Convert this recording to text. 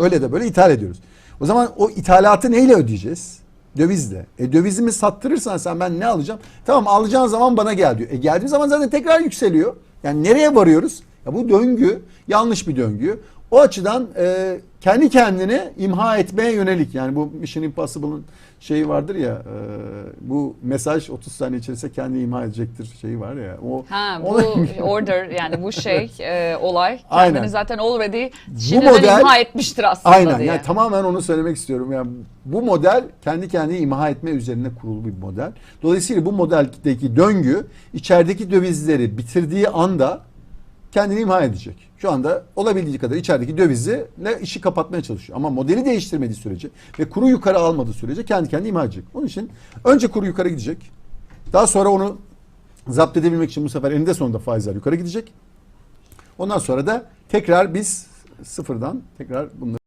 Öyle de böyle ithal ediyoruz. O zaman o ithalatı neyle ödeyeceğiz? Dövizle. E dövizimi sattırırsan sen ben ne alacağım? Tamam alacağın zaman bana gel diyor. E geldiğim zaman zaten tekrar yükseliyor. Yani nereye varıyoruz? Ya bu döngü yanlış bir döngü. O açıdan e, kendi kendini imha etmeye yönelik. Yani bu Mission Impossible'ın şeyi vardır ya e, bu mesaj 30 saniye içerisinde kendini imha edecektir şeyi var ya. O, Ha bu ona- order yani bu şey e, olay kendini Aynen. zaten already şimdiden model- imha etmiştir aslında Aynen diye. yani tamamen onu söylemek istiyorum. Yani bu model kendi kendini imha etme üzerine kurulu bir model. Dolayısıyla bu modeldeki döngü içerideki dövizleri bitirdiği anda kendini imha edecek. Şu anda olabildiği kadar içerideki dövizle işi kapatmaya çalışıyor. Ama modeli değiştirmediği sürece ve kuru yukarı almadığı sürece kendi kendini imha edecek. Onun için önce kuru yukarı gidecek. Daha sonra onu zapt edebilmek için bu sefer eninde sonunda faizler yukarı gidecek. Ondan sonra da tekrar biz sıfırdan tekrar bunları